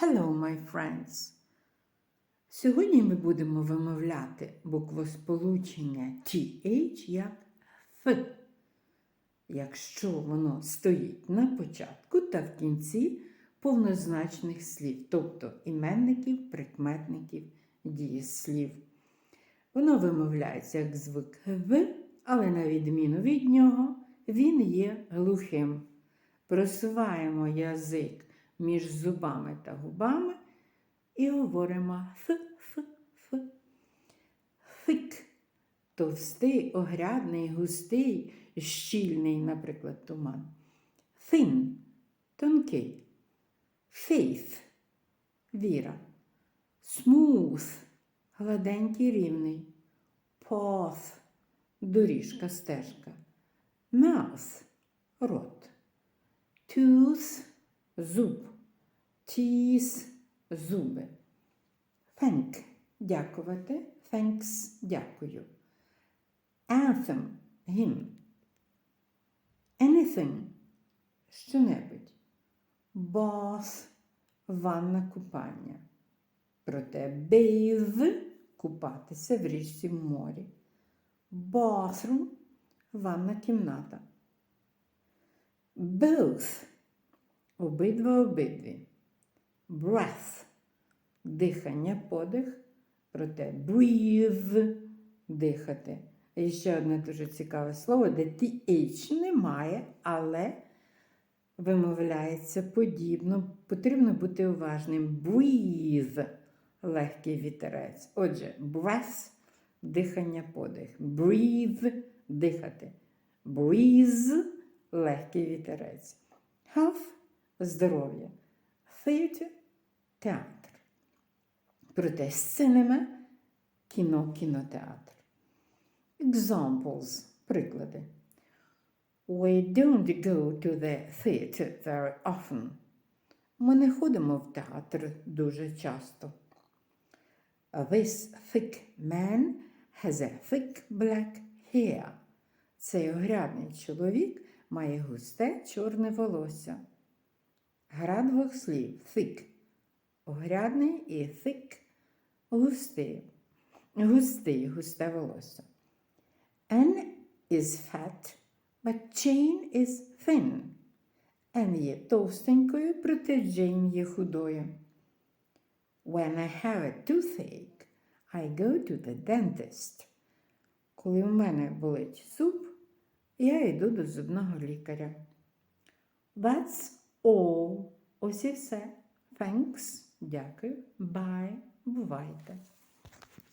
Hello, my friends! Сьогодні ми будемо вимовляти буквосполучення TH як Ф. Якщо воно стоїть на початку та в кінці повнозначних слів, тобто іменників, прикметників, дієслів. Воно вимовляється як звук В, але на відміну від нього він є глухим. Просуваємо язик між зубами та губами і говоримо ф, ф, ф. Фик. Товстий, огрядний, густий, щільний, наприклад, туман. Thin – тонкий. Faith – віра. Smooth – гладенький, рівний. Path – доріжка, стежка. Mouth – рот. Tooth – зуб. Teeth – зуби. Thank – дякувати. Thanks – дякую. Anthem – гімн. Anything – що-небудь. Bath – ванна купання. Проте bathe – купатися в річці в морі. Bathroom – ванна кімната. Both – обидва обидві. Breath – дихання, подих. Проте breathe – дихати. І ще одне дуже цікаве слово, де TH немає, але вимовляється подібно. Потрібно бути уважним. Breathe – легкий вітерець. Отже, breath – дихання, подих. Breathe – дихати. Breathe – легкий вітерець. Health – здоров'я. Theatre – театр. Проте cinema – кіно, кінотеатр. Examples – приклади. We don't go to the theatre very often. Ми не ходимо в театр дуже часто. This thick man has a thick black hair. Цей огрядний чоловік має густе чорне волосся. Гра двох слів thick – огрядний і thick – густий. Густий, густе волосся. Anne is fat, but Jane is thin. Anne є товстенькою, проте Джейн є худою. When I have a toothache, I go to the dentist. Коли в мене болить зуб, я йду до зубного лікаря. That's all. Ось і все. Thanks. Дякую. Bye. Бувайте.